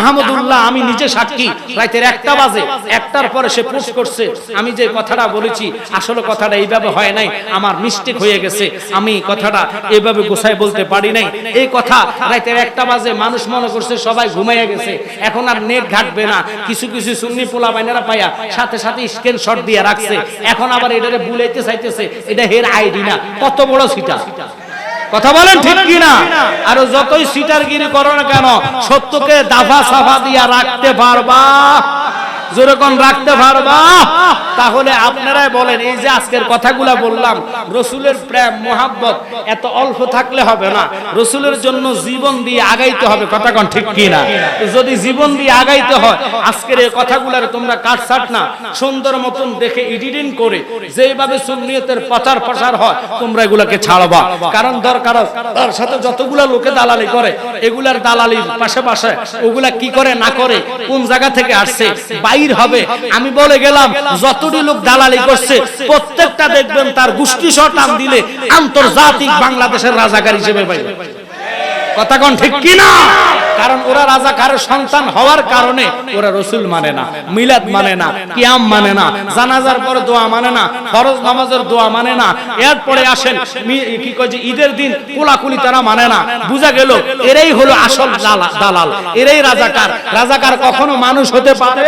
আহমদুল্লাহ আমি নিজে সাক্ষী। রাতের একটা বাজে একটার পরে সে পোস্ট করছে। আমি যে কথাটা বলেছি আসলে কথাটা এইভাবে হয় নাই আমার মিস্টেক হয়ে গেছে। আমি কথাটা এইভাবে গোছায় বলতে পারি নাই। এই কথা রাতের একটা বাজে মানুষ মনে করছে সবাই ঘুমাইয়া গেছে। এখন আর নেট ঘাটবে না। কিছু কিছু সুন্নি পোলা বাইনারা পাইয়া সাথে সাথে স্ক্রিনশট দিয়ে রাখছে। এখন আবার এটারে বুলাইতে চাইতেছে। এটা হের আইডি না। কত বড় সিটা কথা বলেন ঠিক কি না আর যতই সিটার সিটারগিরি করো না কেন সত্যকে দাফা সাফা দিয়া রাখতে পারবা। যেরকম রাখতে পারবা, তাহলে আপনারাই বলেন, এই যে আজকের কথাগুলা বললাম, রসুলের প্রেম, মোহাব্বত, এত অল্প থাকলে হবে না। রসুলের জন্য জীবন দিয়ে আগাইতে হবে, কথা কোন ঠিক কি না যদি জীবন দিয়ে আগাইতে হয়, আজকের এই কথাগুলার তোমরা কাটছাট না। সুন্দর মতন দেখে এডিটিং করে যেভাবে সুন্নিয়তের প্রচার প্রসার হয়, তোমরা এগুলাকে ছাড়বা। কারণ দরকার, তার সাথে যতগুলা লোকে দালালি করে, এগুলার দালালির পাশে পাশে ওগুলা কি করে, না করে, কোন জায়গা থেকে আসছে, বাইর হবে। আমি বলে গেলাম, যতটি লোক দালালি করছে, প্রত্যেকটা দেখবেন তার গোষ্ঠী শটান দিলে আন্তর্জাতিক বাংলাদেশের রাজাকার হিসেবে পাইবে। কথা কোন? ঠিক কি না কারণ ওরা রাজাকারের সন্তান হওয়ার কারণে ওরা রসুল মানে না মিলাদ মানে না কিয়াম মানে না জানাজার পরে দোয়া মানে না ফরজ নামাজের দোয়া মানে না। এরপরে আসেন কি কয় যে ঈদের দিন কোলাকুলি তারা মানে না। বুঝা গেল এরাই হলো আসল দালা- দালাল। এরাই রাজাকার। রাজাকার কখনো মানুষ হতে পারে?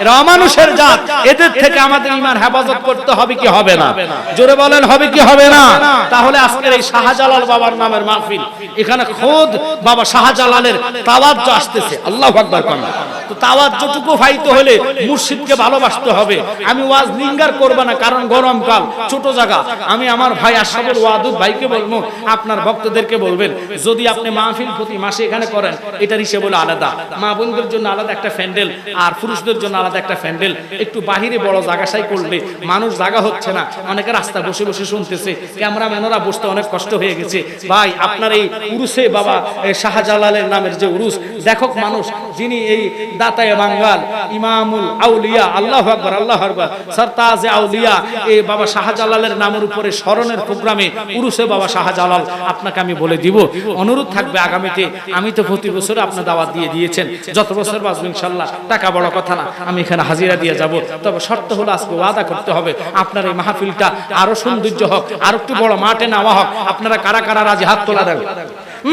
এরা অমানুষের জাত। এদের থেকে আমাদের ইমান হেফাজত করতে হবে কি হবে না? জোরে বলেন হবে কি হবে না? তাহলে আজকের এই শাহজালাল বাবার নামের মাহফিল এখানে খোদ বাবা শাহজালালের তাওয়াজ্জো আসতেছে। আল্লাহু আকবার কোন তো তাওয়াজ্জুটুকু ফাইতে হলে মুর্শিদকে ভালোবাসতে হবে। আমি ওয়াজ লিঙ্গার করব না, কারণ গরমকাল ছোট জায়গা। আমি আমার ভাই আশরাফুল ওয়াদুদ ভাইকে বলব, আপনার ভক্তদেরকে বলবেন, যদি আপনি মাহফিল প্রতি মাসে এখানে করেন, এটার হিসেবে হলো আলাদা। মা বোনদের জন্য আলাদা একটা প্যান্ডেল, আর পুরুষদের জন্য আলাদা একটা প্যান্ডেল। একটু বাহিরে বড় জায়গাশাই করলে মানুষ জায়গা হচ্ছে না। অনেকে রাস্তা বসে বসে শুনতেছে, ক্যামেরাম্যানরা বসতে অনেক কষ্ট হয়ে গেছে। ভাই, আপনার এই উরুসে বাবা শাহজালালের নামের যে উরুস দেখক মানুষ, যিনি এই দাতায় বাঙ্গাল, ইমামুল আউলিয়া, আল্লাহ আকবর আল্লাহ আকবর, সরতাজে আউলিয়া এই বাবা শাহজালালের নামের উপরে স্মরণের প্রোগ্রামে উরুসে বাবা শাহজালাল আপনাকে আমি বলে দিব। অনুরোধ থাকবে আগামীতে, আমি তো প্রতি বছর আপনার দাওয়াত দিয়ে দিয়েছেন। যত বছর বাঁচবো ইনশাল্লাহ, টাকা বড় কথা না, আমি এখানে হাজিরা দিয়ে যাব। তবে শর্ত হলো আজকে ওয়াদা করতে হবে, আপনার এই মাহফিলটা আরও সৌন্দর্য হোক, আর একটু বড় মাঠে নেওয়া হোক, আপনারা কারা কারা রাজি? হাত তোলা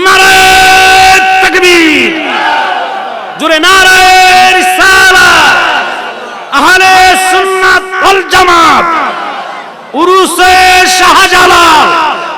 নারায়ণ তাকবীর! জোরে নারায়ণ